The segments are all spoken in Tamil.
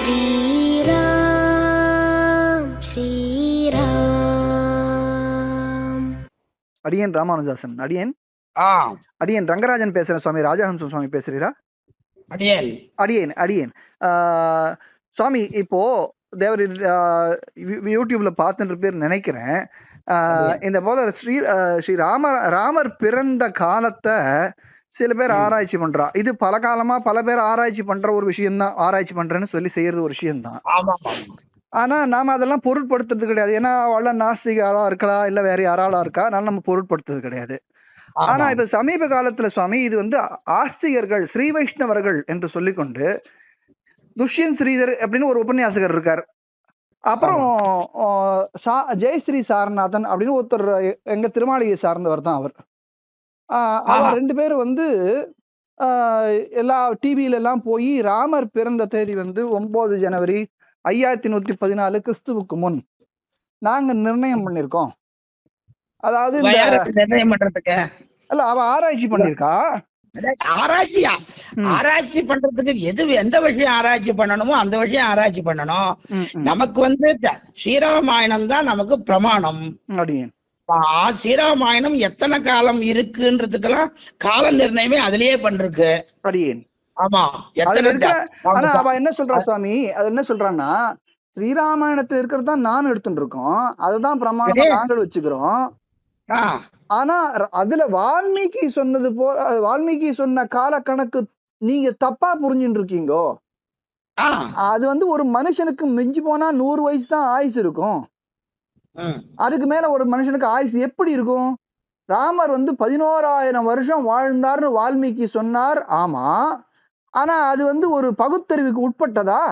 ஸ்ரீராம் ஸ்ரீராம். அடியேன் ராமானுஜாசன். அடியேன்? ஆ அடியேன் ரங்கராஜன் பேசுறேன் சுவாமி ராஜஹம்சம் சுவாமி பேசுறீரா? அடியேன். அடியேன் அடியேன். ஆஹ் சுவாமி இப்போ தேவர் யூடியூப்ல பார்த்துட்டு பேர் நினைக்கிறேன். ஆஹ் இந்த போல ஸ்ரீ ஸ்ரீ ராமர் ராமர் பிறந்த காலத்தை சில பேர் ஆராய்ச்சி பண்றா. இது பல காலமா பல பேர் ஆராய்ச்சி பண்ற ஒரு விஷயம்தான். ஆராய்ச்சி பண்றேன்னு சொல்லி செய்யறது ஒரு விஷயம்தான். ஆமா ஆனா நாம அதெல்லாம் பொருட்படுத்துறது கிடையாது. ஏன்னா அவள நாஸ்திக ஆளா இருக்கலாம் இல்ல வேற யாராளா இருக்கா அதனால நம்ம பொருட்படுத்துறது கிடையாது. ஆனா இப்ப சமீப காலத்துல சுவாமி இது வந்து ஆஸ்திகர்கள் ஸ்ரீ வைஷ்ணவர்கள் என்று சொல்லிக்கொண்டு துஷ்யந்த் ஸ்ரீதர் அப்படின்னு ஒரு உபன்யாசகர் இருக்கார். அப்புறம் சா- ஜெயஸ்ரீ சாரநாதன் அப்படின்னு ஒருத்தர் எங்க திருமாளிகை சார்ந்தவர் தான் அவர். ஆஹா. ரெண்டு பேரும் வந்து எல்லா டிவியில எல்லாம் போய் ராமர் பிறந்த தேதி வந்து ஒன்பது ஜனவரி ஐயாயிரத்தி நூத்தி பதினாலு கிறிஸ்துவுக்கு முன். நாங்க நிர்ணயம் பண்ணிருக்கோம். அதாவது நிர்ணயம் பண்றதுக்கு? இல்ல அவ ஆராய்ச்சி பண்ணிருக்கா. ஆராய்ச்சியா. ஆராய்ச்சி பண்றதுக்கு எது எந்த விஷயம் ஆராய்ச்சி பண்ணணுமோ அந்த விஷயம் ஆராய்ச்சி பண்ணணும். நமக்கு வந்து ஸ்ரீராமாயணம் தான் நமக்கு பிரமாணம். ஆ, ஸ்ரீராமாயணம் எத்தனை காலம் இருக்குன்றதுக்கெல்லாம் கால நிர்ணயமே அதுலயே பண்றது அடியேன் ஆமா ஆனா அவ என்ன சொல்றா சுவாமி? அது என்ன சொல்றான்னா ஸ்ரீராமாயணத்துல இருக்கிறது தான் நான் எடுத்துட்டு இருக்கோம். அதுதான் பிரமாணமா. நாங்கள் வச்சுக்கிறோம். ஆனா அதுல வால்மீகி சொன்னது போ வால்மீகி சொன்ன கால கணக்கு நீங்க தப்பா புரிஞ்சுட்டு இருக்கீங்கோ. அது வந்து ஒரு மனுஷனுக்கு மிஞ்சி போனா நூறு வயசு தான் ஆயுசு இருக்கும். அதுக்கு மேல ஒரு மனுஷனுக்கு ஆயுசு எப்படி இருக்கும்? ராமர் வந்து பதினோராயிரம் வருஷம் வாழ்ந்தார்னு வால்மீகி சொன்னார். ஆமா. ஆனா அது வந்து ஒரு பகுத்தறிவுக்கு உட்பட்டதா?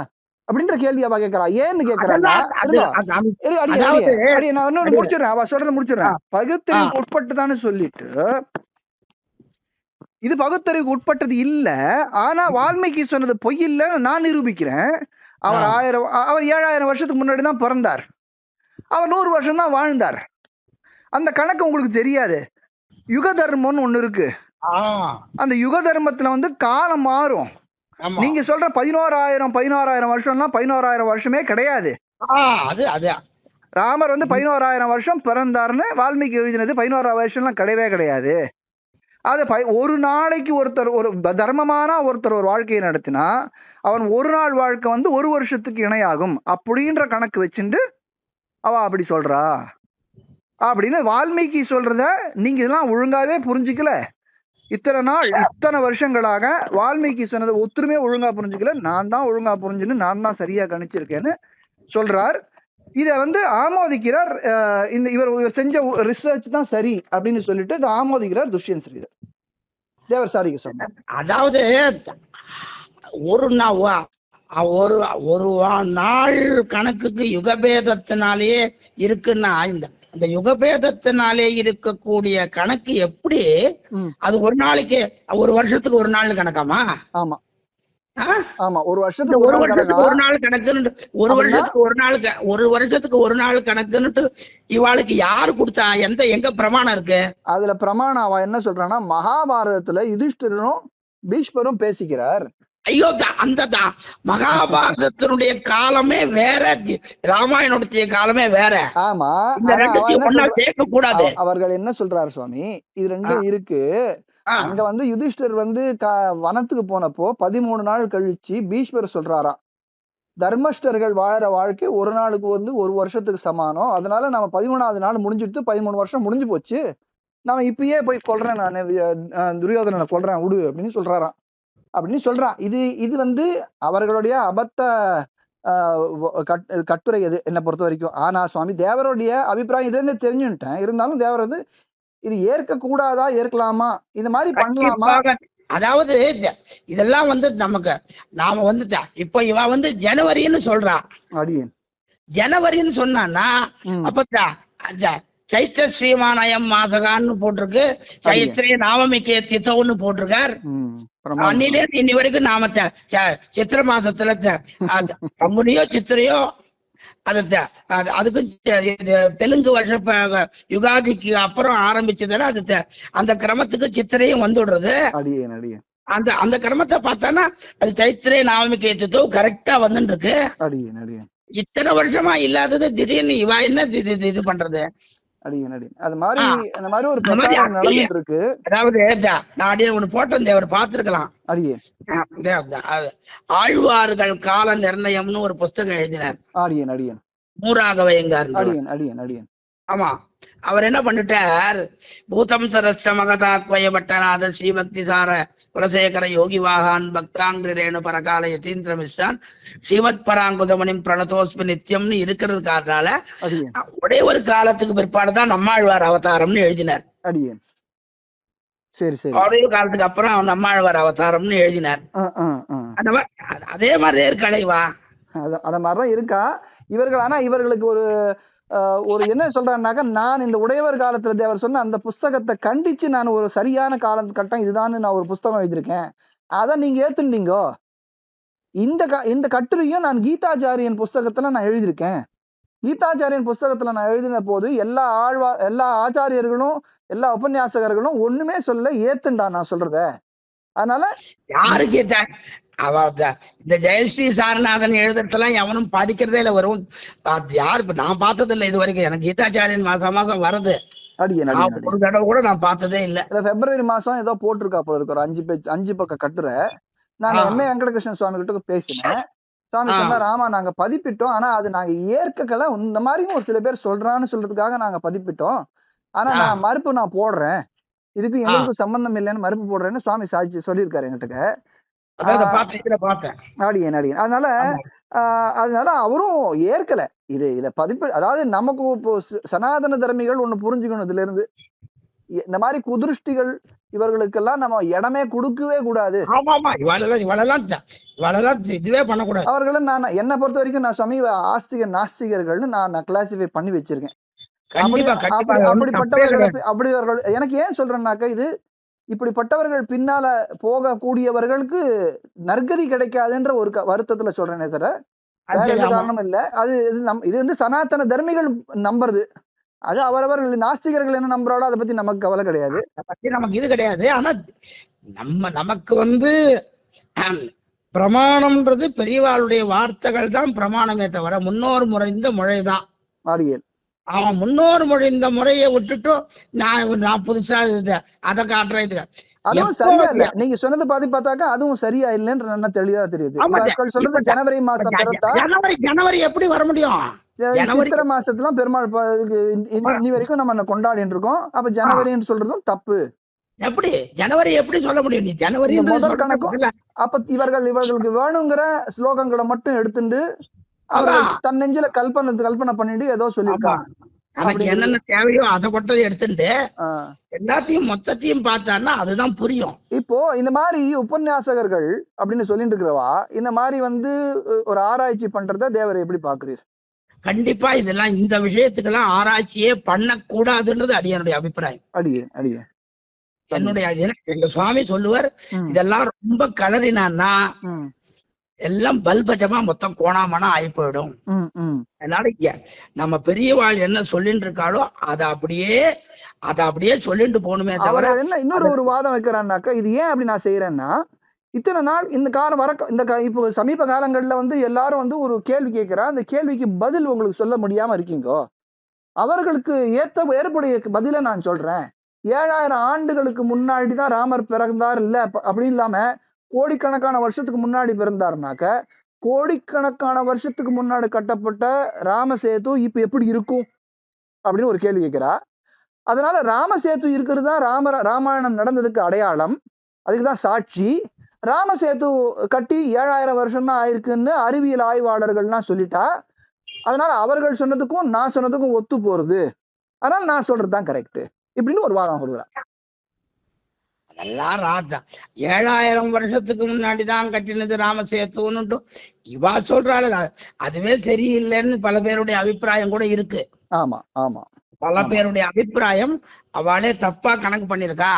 அப்படின்ற கேள்வி அவ கேக்குறா ஏன்னு கேக்குறாங்க நான் இன்னொரு முடிச்சிடுறேன். அவ சொல்றத முடிச்சிடுறேன். பகுத்தறிவுக்கு உட்பட்டுதான்னு சொல்லிட்டு இது பகுத்தறிவுக்கு உட்பட்டது இல்ல. ஆனா வால்மீகி சொன்னது பொய் இல்லைன்னு நான் நிரூபிக்கிறேன். அவர். ஆயிரம் அவர் ஏழாயிரம் வருஷத்துக்கு முன்னாடி தான் பிறந்தார். அவர் நூறு வருஷம் தான் வாழ்ந்தார். அந்த கணக்கு உங்களுக்கு தெரியாது. யுக தர்மம்னு ஒண்ணு இருக்கு. அந்த யுக தர்மத்துல வந்து காலம் மாறும். நீங்க சொல்ற பதினோராயிரம் பதினோராயிரம் வருஷம்லாம் பதினோராயிரம் வருஷமே கிடையாது. ராமர் வந்து பதினோராயிரம் வருஷம் பிறந்தாருன்னு வால்மீகி எழுதினது பதினோராயிரம் வருஷம்லாம் கிடையவே கிடையாது. அது ப- ஒரு நாளைக்கு ஒருத்தர் ஒரு தர்மமான ஒருத்தர் ஒரு வாழ்க்கையை நடத்தினா அவன் ஒரு நாள் வாழ்க்கை வந்து ஒரு வருஷத்துக்கு இணையாகும் அப்படின்ற கணக்கு வச்சுட்டு அவ அப்படி சொல்றா. அப்படின்னு வால்மீகி சொல்றத நீங்க இதெல்லாம் ஒழுங்காவே புரிஞ்சுக்கல. இத்தனை நாள் இத்தனை வருஷங்களாக வால்மீகி சொன்னதை ஒத்துருமே ஒழுங்கா புரிஞ்சுக்கல. நான் தான் ஒழுங்கா புரிஞ்சுன்னு நான் தான் சரியா கணிச்சிருக்கேன்னு சொல்றார். இதை வந்து ஆமோதிக்கிறார் இந்த இவர் இவர் செஞ்ச ரிசர்ச் தான் சரி அப்படின்னு சொல்லிட்டு இதை ஆமோதிக்கிறார் துஷ்யன் ஸ்ரீதர். தேவர் சாரிக்கு சொன்னார் அதாவது ஒரு நா- ஒரு ஒரு நாள் கணக்குக்கு யுகபேதத்தினாலேயே இருக்குன்னா இந்த அந்த யுகபேதத்தினாலே இருக்கக்கூடிய கணக்கு எப்படி. அது ஒரு நாளைக்கு ஒரு வருஷத்துக்கு ஒரு நாள் கணக்காமா ஆமா? ஆமா ஒரு வருஷத்துக்கு ஒரு வருஷத்துக்கு ஒரு? நாள் கணக்குன்னு ஒரு? வருஷத்துக்கு ஒரு நாள் ஒரு வருஷத்துக்கு ஒரு நாள் கணக்குன்னுட்டு இவாளுக்கு யாரு கொடுத்தா எந்த எங்க பிரமாணம் இருக்கு அதுல பிரமாணம் அவ என்ன சொல்றான்னா மகாபாரதத்துல யுதிஷ்டிரனும் பீஷ்மரும் பேசிக்கிறார் ஐயோ அந்த த- மகாபாரதத்தினுடைய காலமே வேற ராமாயணத்துடைய காலமே வேற. ஆமா கூடாது அவ- அவர்கள் என்ன சொல்றாரு சுவாமி? இது ரெண்டும் இருக்கு. அங்க வந்து யுதிஷ்டர் வந்து வனத்துக்கு போனப்போ பதிமூணு நாள் கழிச்சு பீஷ்மர் சொல்றாராம் தர்மஷ்டர்கள் வாழற வாழ்க்கை ஒரு நாளுக்கு வந்து ஒரு வருஷத்துக்கு சமானம். அதனால நம்ம பதிமூணாவது நாள் முடிஞ்சிட்டு பதிமூணு வருஷம் முடிஞ்சு போச்சு. நம்ம இப்பயே போய் கொல்றேன் நான் துரியோதனனை கொல்றேன் விடு அப்படின்னு சொல்றாராம். அப்படின்னு சொல்றான் இது இது வந்து அவர்களுடைய அபத்த கட்டுரை அது என்னை பொறுத்த வரைக்கும். ஆனா சுவாமி தேவருடைய அபிப்பிராயம் இதுல இருந்து தெரிஞ்சுட்டேன் இருந்தாலும் தேவர் வந்து இது ஏற்க கூடாதா ஏற்கலாமா? இந்த மாதிரி பண்ணலாமா. அதாவது இதெல்லாம் வந்து நமக்கு நாம வந்து இப்ப இவ வந்து ஜனவரின்னு சொல்றா. அடியேன் ஜனவரின்னு சொன்னான்னா அப்ப சைத்திர ஸ்ரீமானயம் மாசகான்னு போட்டிருக்கு. சைத்திரே நாமமிக்கே தித்தவுன்னு போட்டிருக்கார். ம், பிரமாதம். அன்னிலே இருந்து இன்னி வரைக்கும் நாம சித்திர மாசத்துல பங்குனியோ சித்திரையோ அது அதுக்கு தெலுங்கு வருஷ யுகாதிக்கு அப்புறம் ஆரம்பிச்சதுன்னா அது அந்த கிரமத்துக்கு சித்திரையும் வந்துடுறது. அடியேன் அடியேன் அந்த அந்த கர்மத்தை பார்த்தானா அது சைத்திரே நாவமி கேச்சத்தோ கரெக்டா வந்துட்டு இருக்கு இத்தனை வருஷமா இல்லாதது திடீர்னு இவ என்ன இது பண்றது? அடியேன் அடியேன் அது மாதிரி. அந்த மாதிரி ஒரு பிரச்சாரம். நடந்துட்டு இருக்கு அதாவது நான் அப்படியே ஒண்ணு போட்டேன் தேவர் பார்த்திருக்கலாம். ஆழ்வார்கள் கால நிர்ணயம்னு ஒரு புஸ்தகம் எழுதினார். அடியேன் அடியேன். மூராகவையங்கார் அடியேன் அடியேன் அடியேன். ஆமா. அவர் என்ன பண்ணிட்டார்? பூதம் சரஸ்ட மகதாத்வய பட்டநாத ஸ்ரீபக்தி சார குலசேகர யோகி வாகான் பக்தாங்கிரி ரேணு பரகால யதீந்திர மிஸ்ரான் ஸ்ரீமத் பராங்குதமணிம் பிரணதோஸ்மி நித்தியம்னு இருக்கிறது காரணால ஒரே ஒரு காலத்துக்கு பிற்பாடுதான் நம்மாழ்வார் அவதாரம்னு எழுதினார். சரி சரி. ஒரே காலத்துக்கு அப்புறம் நம்மாழ்வார் அவதாரம்னு எழுதினார். அந்த மாதிரி அதே மாதிரி இருக்கலைவா அத மாதிரிதான் இருக்கா? இவர்கள் ஆனா இவர்களுக்கு ஒரு ஒரு என்ன சொல்றாருனாக்கா நான் இந்த உடையவர் காலத்துல தேவர் சொன்ன அந்த புஸ்தகத்தை கண்டிச்சு நான் ஒரு சரியான காலம் கட்டம் இதுதான்னு நான் ஒரு புஸ்தகம் எழுதியிருக்கேன். அதை நீங்க ஏத்துட்டீங்கோ இந்த க இந்த கட்டுரையும் நான் கீதாச்சாரியன் புஸ்தகத்துல நான் எழுதியிருக்கேன். கீதாச்சாரியன் புஸ்தகத்துல நான் எழுதின போது எல்லா ஆழ்வா எல்லா ஆச்சாரியர்களும் எல்லா உபன்யாசகர்களும் ஒண்ணுமே சொல்ல ஏத்துண்டா நான் சொல்றத. அதனால யாரு கேட்டா இந்த ஜெயஸ்ரீ சாரநாதன் எழுதுறதெல்லாம் எவனும் படிக்கிறதே இல்ல வரும் யாரு இப்ப நான் பார்த்தது இல்ல இது வரைக்கும் எனக்கு கீதாச்சாரியன் மாசம் மாசம் வருது. ஒரு தடவை கூட நான் பார்த்ததே இல்ல. பிப்ரவரி மாசம் ஏதோ போட்டிருக்கா போல இருக்கு. ஒரு அஞ்சு பேஜ் அஞ்சு பக்கம் கட்டுரை. நான் ஆ. எம் ஏ வெங்கடகிருஷ்ணன் சுவாமி கிட்ட பேசினேன். சுவாமி. சொன்னார் ஆமா நாங்க பதிப்பிட்டோம். ஆனா அது நாங்க ஏற்கல இந்த மாதிரியும் ஒரு சில பேர் சொல்றான்னு சொல்றதுக்காக நாங்க பதிப்பிட்டோம். ஆனா. நான் மறுப்பு நான் போடுறேன். இதுக்கும் எங்களுக்கும் சம்பந்தம் இல்லைன்னு மறுப்பு போடுறேன்னு சுவாமி சாட்சி சொல்லியிருக்காரு என்கிட்ட ஆடியன் ஆடியன் அதனால அதனால அவரும் ஏற்கல. இது இத பதிப்பு அதாவது நமக்கு இப்போ சனாதன தர்மிகள் ஒண்ணு புரிஞ்சுக்கணும் இதுல இருந்து இந்த மாதிரி குதிருஷ்டிகள் இவர்களுக்கெல்லாம் நம்ம இடமே கொடுக்கவே கூடாது. ஆமா ஆமா இவாளெல்லாம் இவாளெல்லாம் த- இவாளெல்லாம் தி- இதுவே பண்ணக்கூடாது. அவர்களை நான் என்னை பொறுத்த வரைக்கும் நான் சுவாமி ஆஸ்திக நாஸ்திகர்கள்னு நான் கிளாசிஃபை பண்ணி வச்சிருக்கேன். அப்படிப்பட்டவர்களை அப்படி அவர்கள் எனக்கு ஏன் சொல்றேன்னாக்கா இது இப்படிப்பட்டவர்கள் பின்னால போகக்கூடியவர்களுக்கு நற்கதி கிடைக்காதுன்ற ஒரு வருத்தத்துல சொல்றேனே தவிர வேற எந்த. காரணமும் இல்ல. அது இது நம் இது வந்து சனாதன தர்மிகள் நம்புறது. அது அவரவர்கள் நாஸ்திகர்கள் என்ன நம்புறாளோ அதை பத்தி நமக்கு கவலை கிடையாது. பத்தி நமக்கு இது கிடையாது. ஆனா நம்ம நமக்கு வந்து பிரமாணம்ன்றது பெரியவாளுடைய வார்த்தைகள் தான் பிரமாணமே தவிர முன்னோர் முறைந்த முறைதான். ஆடியல் அவன் முன்னோர் முறைந்த முறையை விட்டுட்டு நான் நான் புதுசா அதை காட்டுறேன் இது அதுவும் சரியா இல்ல. நீங்க சொன்னது பாதி பார்த்தாக்கா அதுவும் சரியா இல்லைன்ற என்ன தெளிவா தெரியுது. சொல்றது ஜனவரி மாசம் ஜனவரி ஜனவரி எப்படி வர முடியும்? சித்திர மாசத்துல பெருமாள் இன்- இன்னி வரைக்கும் நம்ம கொண்டாடிட்டு இருக்கோம். அப்ப ஜனவரின்னு சொல்றதும் தப்பு. எப்படி? ஜனவரி எப்படி சொல்ல முடியும்? நீ ஜனவரி இந்த முதல் கணக்கும் அப்ப இவர்கள் இவர்களுக்கு வேணுங்கிற ஸ்லோகங்களை மட்டும் எடுத்துட்டு அதான். தன் நெஞ்சில கல்பனை கல்பனை பண்ணிட்டு ஏதோ சொல்லியிருக்காங்க அப்படி. என்னென்ன தேவையோ அதை மட்டும் எடுத்துட்டு. எல்லாத்தையும் மொத்தத்தையும் பார்த்தாருன்னா அதுதான் புரியும். இப்போ இந்த மாதிரி உபன்யாசகர்கள் அப்படின்னு சொல்லிட்டு இருக்கிறவா இந்த மாதிரி வந்து ஒரு ஆராய்ச்சி பண்றத தேவர் எப்படி பாக்குறீர் கண்டிப்பா இதெல்லாம் இந்த விஷயத்துக்கெல்லாம் ஆராய்ச்சியே பண்ணக்கூடாதுன்றது அடியனுடைய அபிப்பிராயம். அடியே அடியே. என்னுடைய என- எங்க சுவாமி சொல்லுவார் இதெல்லாம் ரொம்ப கலரினான்னா ம், எல்லாம் பல்பஜமா மொத்தம் கோணாமனா ஆகி போயிடும். அதனால நம்ம பெரியவாள் என்ன சொல்லிட்டு இருக்காளோ அதை அப்படியே அதை அப்படியே சொல்லிட்டு போகணுமே தவிர இன்னொரு ஒரு வாதம் வைக்கிறான்னாக்கா இது ஏன் அப்படி நான் செய்யறேன்னா இத்தனை நாள் இந்த காலம் வர இந்த இப்போ சமீப காலங்கள்ல வந்து எல்லாரும் வந்து ஒரு கேள்வி கேட்கிறா அந்த கேள்விக்கு பதில் உங்களுக்கு சொல்ல முடியாம இருக்கீங்கோ? அவர்களுக்கு ஏத்த ஏற்புடைய பதிலை நான் சொல்றேன். ஏழாயிரம் ஆண்டுகளுக்கு முன்னாடி தான் ராமர் பிறந்தார் இல்ல அப்ப- அப்படி இல்லாம கோடிக்கணக்கான வருஷத்துக்கு முன்னாடி பிறந்தாருனாக்க கோடிக்கணக்கான வருஷத்துக்கு முன்னாடி கட்டப்பட்ட ராமசேது இப்போ எப்படி இருக்கும்? அப்படின்னு ஒரு கேள்வி கேட்கிறா. அதனால ராமசேது இருக்கிறது தான் ராம ராமாயணம் நடந்ததுக்கு அடையாளம். அதுக்கு தான் சாட்சி. ராமசேது கட்டி ஏழாயிரம் வருஷம் தான் ஆயிருக்குன்னு அறிவியல் ஆய்வாளர்கள்லாம் சொல்லிட்டா. அதனால அவர்கள் சொன்னதுக்கும் நான் சொன்னதுக்கும் ஒத்து போறது. அதனால நான் சொல்றது தான் கரெக்ட் இப்படின்னு ஒரு வாதம் கொடுக்குறேன் அதெல்லாம் ராஜா. ஏழாயிரம் வருஷத்துக்கு முன்னாடி தான் கட்டினது ராமசேத்துன்னுட்டு இவா சொல்றாள் அதுவே சரியில்லைன்னு பல பேருடைய அபிப்பிராயம் கூட இருக்கு. ஆமா ஆமா. பல. பேருடைய அபிப்பிராயம் அவளே தப்பா கணக்கு பண்ணிருக்கா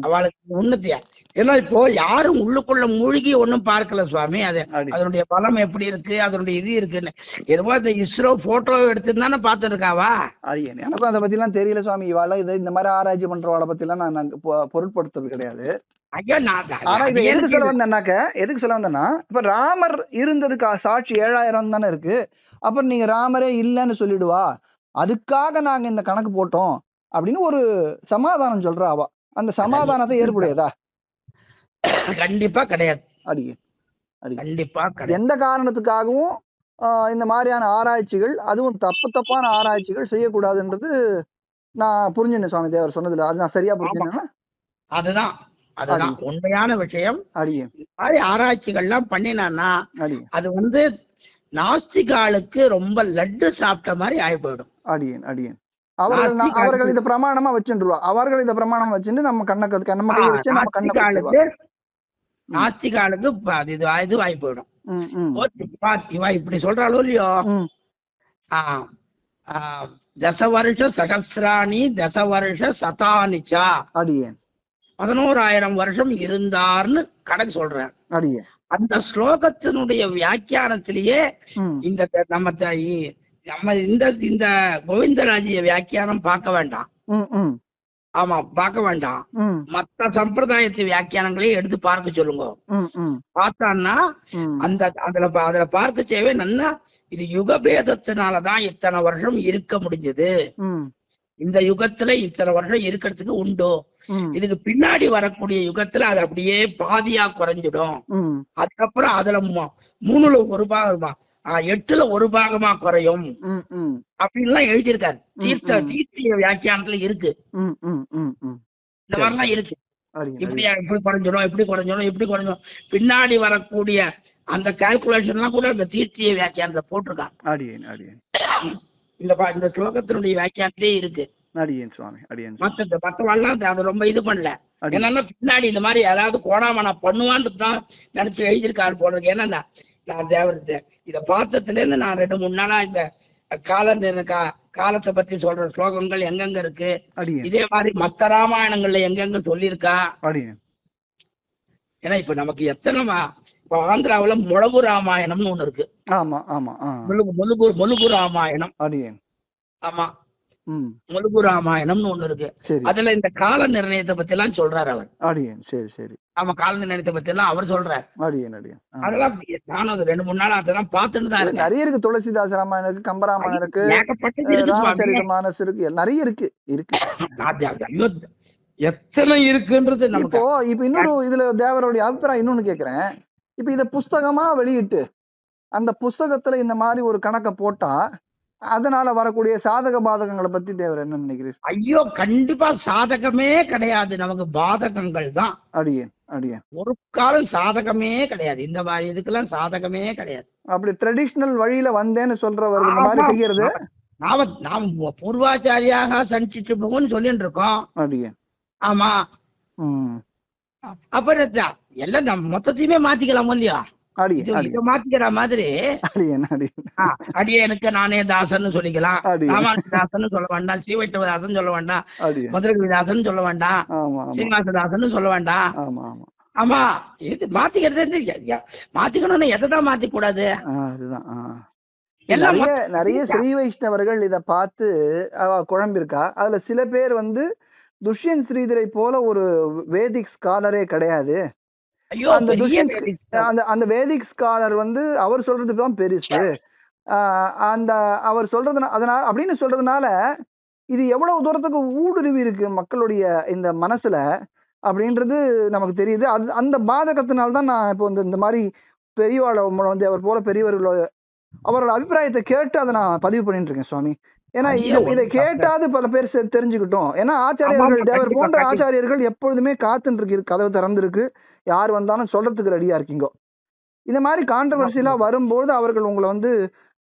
அவளுக்கு உன்னத்தியா ஏன்னா இப்போ யாரும் உள்ளுக்குள்ள மூழ்கி ஒண்ணும் பார்க்கல சுவாமி. அது. அதனுடைய பலம் எப்படி இருக்கு அதனுடைய இது இருக்குன்னு. எதுவோ இந்த இஸ்ரோ போட்டோ எடுத்து தானே பார்த்துருக்காவா? அது என்ன- எனக்கும் அதை பத்தி எல்லாம் தெரியல சுவாமி. இவாள இது இந்த மாதிரி ஆராய்ச்சி பண்றவாளை பத்தி எல்லாம் நான் பொருட்படுத்துறது கிடையாது. ஆனா அது எதுக்கு சொல்ல வந்தேன்னாக்க எதுக்கு சொல்ல வந்தேன்னா இப்ப ராமர் இருந்ததுக்கு சாட்சி ஏழாயிரம் தானே இருக்கு. அப்புறம் நீங்க ராமரே இல்லைன்னு சொல்லிடுவா. அதுக்காக நாங்க இந்த கணக்கு போட்டோம் அப்படின்னு ஒரு சமாதானம் சொல்றா அவ. அந்த சமாதானத்தை ஏற்புடையதா? கண்டிப்பா கிடையாது. அடியே கண்டிப்பா எந்த காரணத்துக்காகவும் இந்த மாதிரியான ஆராய்ச்சிகள் அதுவும் தப்பு தப்பான ஆராய்ச்சிகள் செய்யக்கூடாதுன்றது நான் புரிஞ்சுனேன் சுவாமி தேவர் சொன்னதுல. அது நான் சரியா புரிஞ்சுனேன்னா அதுதான் அதுதான். உண்மையான விஷயம். மாதிரி ஆராய்ச்சிகள்லாம் பண்ணினான்னா அது வந்து நாஸ்திகாளுக்கு ரொம்ப லட்டு சாப்பிட்ட மாதிரி ஆகி போயிடும் அடியேன் அடியேன் அவர்கள் அவர்கள் இதை பிரமாணமா வச்சுருவா அவர்கள் இதை பிரமாணம் வச்சுட்டு நம்ம கண்ணை நம்ம கையை வச்சு நம்ம கண்ணை அது இது இது ஆகி போயிடும். ம் ம். ஓ, இவா இவா இப்படி சொல்றாளோ இல்லையோ? ம். ஆ, ஆ, தச வருஷ சகசிராணி தச வருஷ சதானிச்சா. அடியேன். பதினோராயிரம் வருஷம் இருந்தார்னு கணக்கு சொல்றேன் அடியேன். அந்த ஸ்லோகத்தினுடைய வியாக்கியானத்திலேயே இந்த நம்ம நம்ம இந்த இந்த கோவிந்தராஜிய வியாக்கியானம் பார்க்க வேண்டாம். ஆமா பார்க்க வேண்டாம். மத்த சம்பிரதாயத்து வியாக்கியானங்களையும் எடுத்து பார்க்க சொல்லுங்க. பார்த்தான்னா அந்த அதுல அதுல பார்க்க செய்வே நல்லா இது யுக பேதத்தினாலதான் இத்தனை வருஷம் இருக்க முடிஞ்சது. இந்த யுகத்துல இத்தனை வருஷம் இருக்கிறதுக்கு உண்டு? இதுக்கு பின்னாடி வரக்கூடிய யுகத்துல அது அப்படியே பாதியா குறைஞ்சிடும். அதுக்கப்புறம் அதுல மூணுல ஒரு பாகமா எட்டுல ஒரு பாகமா குறையும். அப்படின்லாம் எழுதியிருக்காரு. தீர்த்த. தீர்த்திய வியாக்கியானத்துல இருக்கு. இந்த மாதிரிலாம் இருக்கு. இப்படி. இப்படி குறைஞ்சிடும் இப்படி குறைஞ்சிடும் இப்படி குறைஞ்சிடும். பின்னாடி வரக்கூடிய அந்த கால்குலேஷன் எல்லாம் கூட இந்த தீர்த்திய வியாக்கியானத்துல போட்டிருக்காங்க. இந்த இந்த ஸ்லோகத்தினுடைய வியாக்கியானத்திலே இருக்கு. அடியேன் சுவாமி அடியேன். மத்த மத்தவாள்லாம் அது ரொம்ப இது பண்ணல. என்னன்னா பின்னாடி இந்த மாதிரி யாராவது கோடாமனா பண்ணுவான்னு தான் நினைச்சு எழுதியிருக்காரு போல இருக்கு. ஏன்னா நான் தேவர் இத- பார்த்ததுல இருந்து நான் ரெண்டு மூணு நாளா இந்த கால காலத்தை பத்தி சொல்ற ஸ்லோகங்கள் எங்கெங்க இருக்கு? இதே மாதிரி மத்த ராமாயணங்கள்ல எங்கெங்க சொல்லியிருக்கா? ஏன்னா இப்ப நமக்கு எத்தனை இப்ப ஆந்திராவுல முழகு ராமாயணம்னு ஒண்ணு இருக்கு. ஆமா ஆமா முழுகு முழுகு ராமாயணம். ஆமா. முழுகு ராமாயணம்னு ஒண்ணு இருக்கு. அதுல இந்த கால நிர்ணயத்தை பத்தி எல்லாம் சொல்றாரு அவர். அடியேன் சரி சரி. ஆமா கால நிர்ணயத்தை பத்தி எல்லாம் அவர் சொல்றாரு. அடியேன் அடியேன். அதெல்லாம் நானும் அது ரெண்டு மூணு நாள் அதெல்லாம் பார்த்துட்டு தான் நிறைய இருக்கு. துளசிதாஸ் ராமாயணம் இருக்கு கம்பராமாயணம் இருக்கு. ராமச்சரித மானஸ் இருக்கு நிறைய இருக்கு இருக்கு. எத்தனை இருக்குன்றது இப்போ இப்ப இன்னொரு இதுல தேவருடைய அபிப்பிராயம் இன்னொன்னு கேக்குறேன். இப்ப இத புஸ்தகமா வெளியிட்டு அந்த புஸ்தகத்துல இந்த மாதிரி ஒரு கணக்க போட்டா அதனால வரக்கூடிய சாதக பாதகங்களை பத்தி தேவர் என்ன நினைக்கிறீர்? ஐயோ கண்டிப்பா சாதகமே கிடையாது. நமக்கு பாதகங்கள் தான். அடியேன் அடியேன். ஒரு காலம் சாதகமே கிடையாது. இந்த மாதிரி இதுக்கெல்லாம் சாதகமே கிடையாது. அப்படி ட்ரெடிஷ்னல் வழியில வந்தேன்னு சொல்றவர் இந்த மாதிரி. செய்யறது? நாம நாம் பூர்வாச்சாரியாக சஞ்சிட்டு போகும்னு சொல்லிட்டு இருக்கோம். அடியேன். ஆமா. அப்புறம்? எல்லாம் நம்ம மொத்தத்தையுமே மாத்திக்கலாம் இல்லையா? மாத்திக்கிற மாதிரி. அடியேனுக்கு நானே தாசன்னு சொல்லிக்கலாம். ராமானுஜதாசன் சொல்ல வேண்டாம் ஸ்ரீவைஷ்ணவதாசன் சொல்ல வேண்டாம் மதுரகவிதாசன் சொல்ல வேண்டாம் சீனிவாசதாசன் சொல்ல வேண்டாம். ஆமா இது மாத்திக்கிறது மாத்திக்கணும்னு எதைதான் மாத்திக்க கூடாது நிறைய நிறைய ஸ்ரீ வைஷ்ணவர்கள் இத பார்த்து குழம்பிருக்கா அதுல சில பேர் வந்து துஷ்யந்த் ஸ்ரீதரை போல ஒரு வேதிக் ஸ்காலரே கிடையாது. அந்த துஷ்யந்த் அந்த அந்த வேதிக் ஸ்காலர் வந்து அவர் சொல்றது தான் பெருசு. அந்த அவர் சொல்றதுனா அதனால அப்படின்னு சொல்றதுனால இது எவ்வளவு தூரத்துக்கு ஊடுருவி இருக்கு மக்களுடைய இந்த மனசுல அப்படின்றது நமக்கு தெரியுது. அது அந்த பாதகத்தினால தான் நான் இப்போ இந்த இந்த மாதிரி பெரியவாள வந்து அவர் போல பெரியவர்களோட அவரோட அபிப்பிராயத்தை கேட்டு அதை நான் பதிவு பண்ணிட்டு இருக்கேன் சுவாமி. ஏன்னா இதை கேட்டாது பல பேர் தெரிஞ்சுக்கிட்டோம். ஏன்னா ஆச்சாரியர்கள் தேவர் போன்ற. ஆச்சாரியர்கள் எப்பொழுதுமே காத்துட்டு இருக்கு கதவு திறந்திருக்கு. யார் வந்தாலும் சொல்றதுக்கு ரெடியா இருக்கீங்க. இந்த மாதிரி கான்ட்ரவர்சிலா வரும்போது அவர்கள் உங்களை வந்து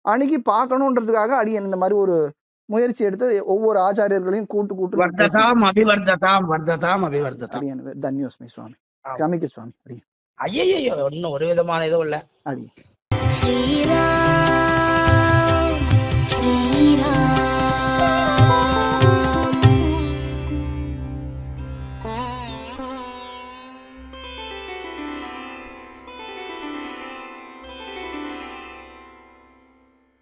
அணுகி பார்க்கணுன்றதுக்காக அடியன். இந்த மாதிரி ஒரு முயற்சி எடுத்து ஒவ்வொரு ஆச்சாரியர்களையும் கூட்டு கூட்டு அபிவர்த்ததாம் வர்த்ததாம் அபிவர்த்ததாம். அடியன் தன்யோஸ்மி சுவாமி. கமிக்க சுவாமி அடியன். ஐயோ இன்னும் ஒரு விதமான இதுவும் இல்ல. அடியன். श्रीरा